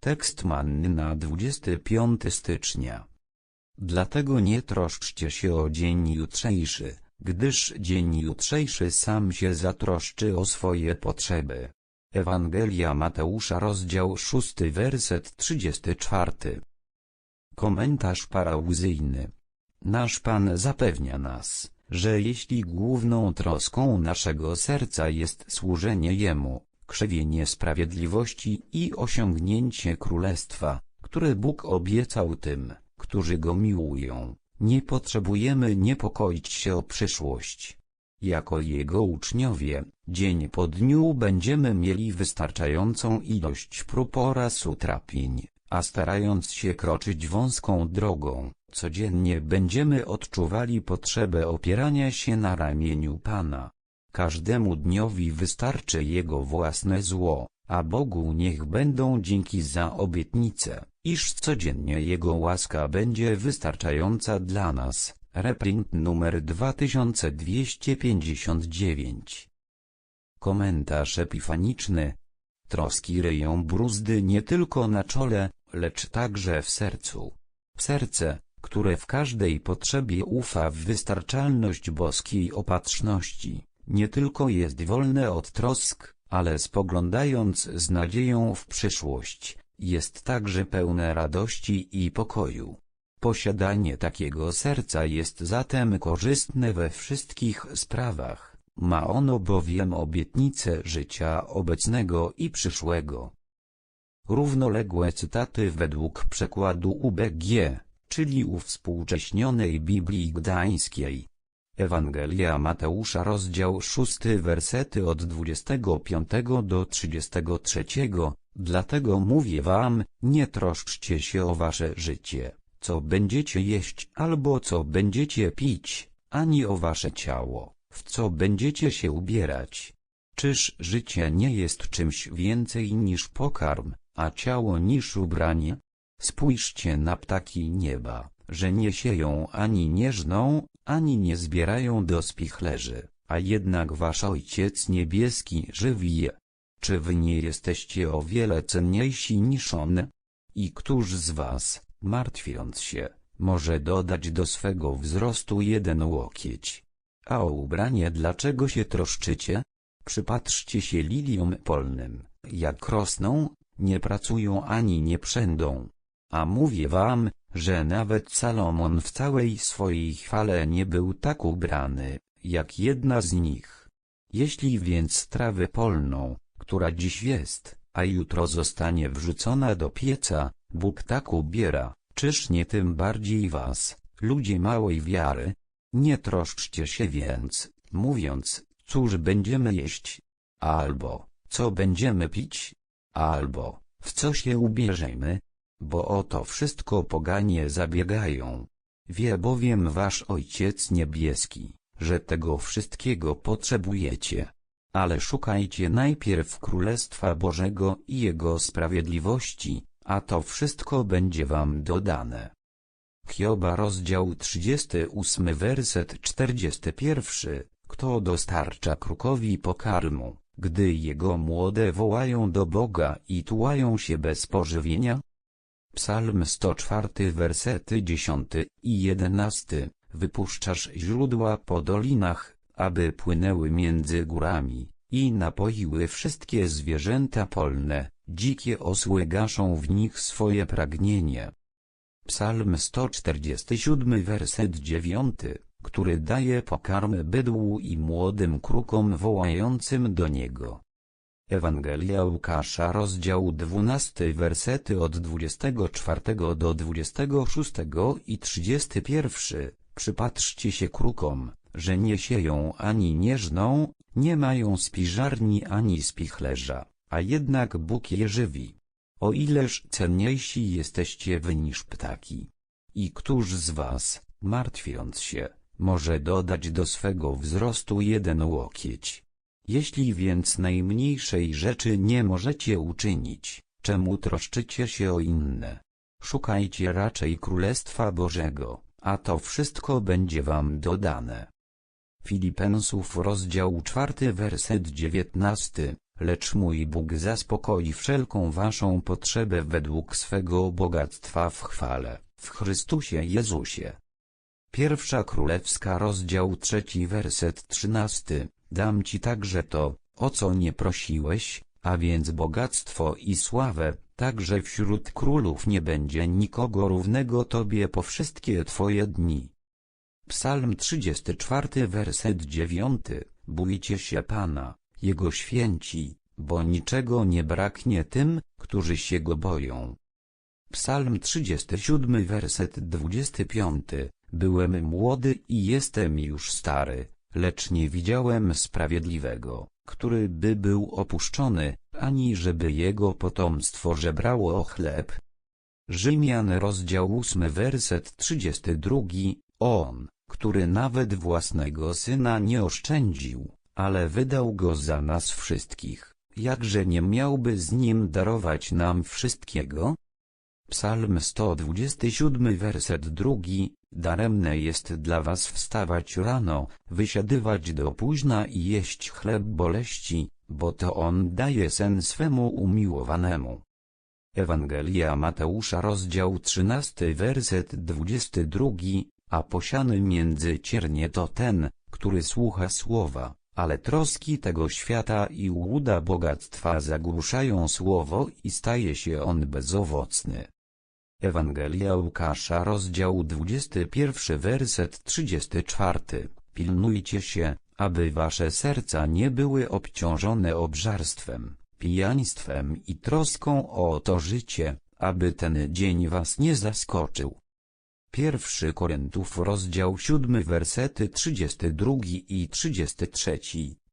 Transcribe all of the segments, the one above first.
Tekst manny na 25 stycznia. Dlatego nie troszczcie się o dzień jutrzejszy, gdyż dzień jutrzejszy sam się zatroszczy o swoje potrzeby. Ewangelia Mateusza rozdział 6 werset 34 Komentarz parauzyjny Nasz Pan zapewnia nas, że jeśli główną troską naszego serca jest służenie Jemu, krzewienie sprawiedliwości i osiągnięcie królestwa, które Bóg obiecał tym, którzy Go miłują, nie potrzebujemy niepokoić się o przyszłość. Jako Jego uczniowie, dzień po dniu będziemy mieli wystarczającą ilość prób oraz utrapień, a starając się kroczyć wąską drogą, codziennie będziemy odczuwali potrzebę opierania się na ramieniu Pana. Każdemu dniowi wystarczy jego własne zło, a Bogu niech będą dzięki za obietnicę, iż codziennie Jego łaska będzie wystarczająca dla nas. Reprint numer 2259 Komentarz epifaniczny Troski ryją bruzdy nie tylko na czole, lecz także w sercu. Serce, które w każdej potrzebie ufa w wystarczalność boskiej opatrzności, nie tylko jest wolne od trosk, ale spoglądając z nadzieją w przyszłość, jest także pełne radości i pokoju. Posiadanie takiego serca jest zatem korzystne we wszystkich sprawach, ma ono bowiem obietnicę życia obecnego i przyszłego. Równoległe cytaty według przekładu UBG, czyli uwspółcześnionej Biblii Gdańskiej. Ewangelia Mateusza rozdział 6 wersety od 25 do 33 Dlatego mówię wam, nie troszczcie się o wasze życie, co będziecie jeść albo co będziecie pić, ani o wasze ciało, w co będziecie się ubierać. Czyż życie nie jest czymś więcej niż pokarm, a ciało niż ubranie? Spójrzcie na ptaki nieba, że nie sieją ani nie żną, ani nie zbierają do spichlerzy, a jednak wasz Ojciec Niebieski żywi je. Czy wy nie jesteście o wiele cenniejsi niż on? I któż z was, martwiąc się, może dodać do swego wzrostu jeden łokieć? A o ubranie dlaczego się troszczycie? Przypatrzcie się liliom polnym, jak rosną, nie pracują ani nie przędą. A mówię wam, że nawet Salomon w całej swojej chwale nie był tak ubrany, jak jedna z nich. Jeśli więc trawę polną, która dziś jest, a jutro zostanie wrzucona do pieca, Bóg tak ubiera, czyż nie tym bardziej was, ludzie małej wiary? Nie troszczcie się więc, mówiąc, cóż będziemy jeść, albo, co będziemy pić, albo, w co się ubierzemy, bo o to wszystko poganie zabiegają. Wie bowiem wasz Ojciec Niebieski, że tego wszystkiego potrzebujecie. Ale szukajcie najpierw Królestwa Bożego i Jego sprawiedliwości, a to wszystko będzie wam dodane. Hioba rozdział 38 werset 41 Kto dostarcza krukowi pokarmu, gdy jego młode wołają do Boga i tułają się bez pożywienia? Psalm 104 wersety 10 i 11 Wypuszczasz źródła po dolinach, aby płynęły między górami, i napoiły wszystkie zwierzęta polne, dzikie osły gaszą w nich swoje pragnienie. Psalm 147 werset 9, który daje pokarm bydłu i młodym krukom wołającym do niego. Ewangelia Łukasza rozdział 12 wersety od 24 do 26 i 31 Przypatrzcie się krukom, że nie sieją ani nie żną, nie mają spiżarni ani spichlerza, a jednak Bóg je żywi. O ileż cenniejsi jesteście wy niż ptaki. I któż z was, martwiąc się, może dodać do swego wzrostu jeden łokieć? Jeśli więc najmniejszej rzeczy nie możecie uczynić, czemu troszczycie się o inne? Szukajcie raczej Królestwa Bożego, a to wszystko będzie wam dodane. Filipensów rozdział czwarty werset dziewiętnasty lecz mój Bóg zaspokoi wszelką waszą potrzebę według swego bogactwa w chwale, w Chrystusie Jezusie. Pierwsza Królewska rozdział trzeci werset trzynasty, dam ci także to, o co nie prosiłeś, a więc bogactwo i sławę, także wśród królów nie będzie nikogo równego Tobie po wszystkie Twoje dni. Psalm 34 werset 9 Bójcie się Pana, Jego święci, bo niczego nie braknie tym, którzy się Go boją. Psalm 37 werset 25 Byłem młody i jestem już stary, lecz nie widziałem sprawiedliwego, który by był opuszczony, ani żeby jego potomstwo żebrało o chleb. Rzymian rozdział 8 werset 32 On, który nawet własnego syna nie oszczędził, ale wydał go za nas wszystkich, jakże nie miałby z nim darować nam wszystkiego? Psalm 127 werset 2 Daremne jest dla was wstawać rano, wysiadywać do późna i jeść chleb boleści, bo to on daje sen swemu umiłowanemu. Ewangelia Mateusza rozdział 13 werset 22 A posiany między ciernie to ten, który słucha słowa, ale troski tego świata i łuda bogactwa zagłuszają słowo i staje się on bezowocny. Ewangelia Łukasza rozdział 21 werset 34 Pilnujcie się, aby wasze serca nie były obciążone obżarstwem, pijaństwem i troską o to życie, aby ten dzień was nie zaskoczył. Pierwszy Koryntów rozdział 7 wersety 32 i 33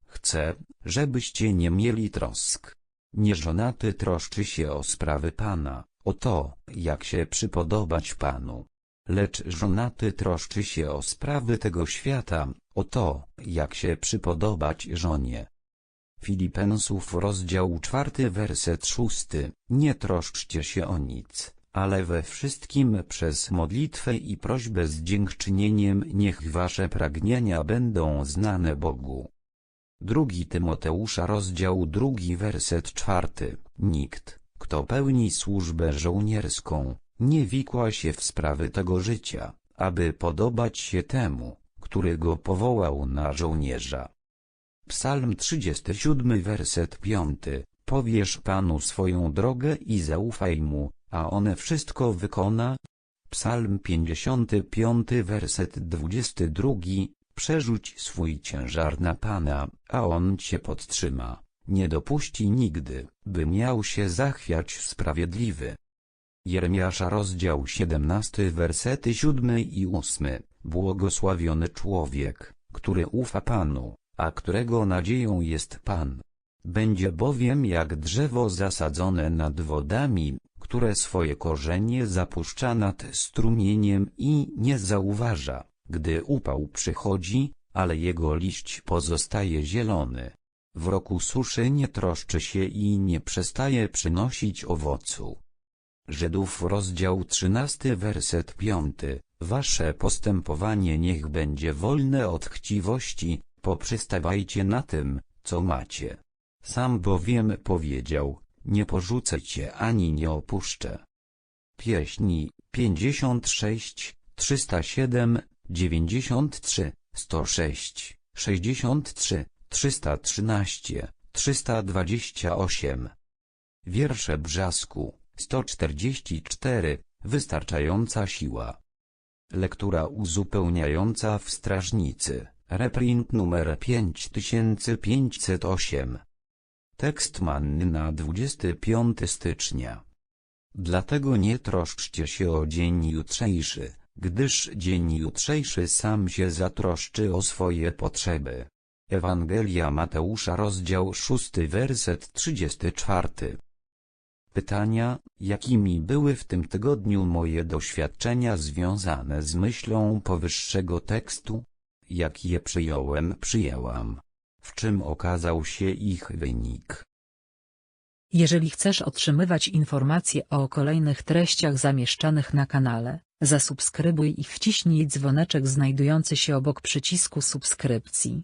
Chcę, żebyście nie mieli trosk. Nieżonaty troszczy się o sprawy Pana, o to, jak się przypodobać Panu. Lecz żonaty troszczy się o sprawy tego świata, o to, jak się przypodobać żonie. Filipensów rozdział czwarty werset szósty Nie troszczcie się o nic, ale we wszystkim przez modlitwę i prośbę z dziękczynieniem niech wasze pragnienia będą znane Bogu. Drugi Tymoteusza rozdział drugi werset czwarty Nikt, kto pełni służbę żołnierską, nie wikła się w sprawy tego życia, aby podobać się temu, który go powołał na żołnierza. Psalm 37 werset 5 Powiesz Panu swoją drogę i zaufaj Mu, a one wszystko wykona. Psalm 55 werset 22 Przerzuć swój ciężar na Pana, a On cię podtrzyma. Nie dopuści nigdy, by miał się zachwiać sprawiedliwy. Jeremiasza rozdział 17 wersety 7 i 8 Błogosławiony człowiek, który ufa Panu, a którego nadzieją jest Pan. Będzie bowiem jak drzewo zasadzone nad wodami, które swoje korzenie zapuszcza nad strumieniem i nie zauważa, gdy upał przychodzi, ale jego liść pozostaje zielony. W roku suszy nie troszczy się i nie przestaje przynosić owocu. Żydów rozdział 13 werset 5 Wasze postępowanie niech będzie wolne od chciwości, poprzystawajcie na tym, co macie. Sam bowiem powiedział, nie porzucę cię ani nie opuszczę. Pieśni 56, 307, 93, 106, 63, 313, 328. Wiersze Brzasku, 144, wystarczająca siła. Lektura uzupełniająca w Strażnicy, reprint numer 5508. Tekst manny na 25 stycznia. Dlatego nie troszczcie się o dzień jutrzejszy, gdyż dzień jutrzejszy sam się zatroszczy o swoje potrzeby. Ewangelia Mateusza rozdział 6 werset 34 Pytania, jakimi były w tym tygodniu moje doświadczenia związane z myślą powyższego tekstu? Jak je przyjąłem przyjęłam? W czym okazał się ich wynik? Jeżeli chcesz otrzymywać informacje o kolejnych treściach zamieszczanych na kanale, zasubskrybuj i wciśnij dzwoneczek znajdujący się obok przycisku subskrypcji.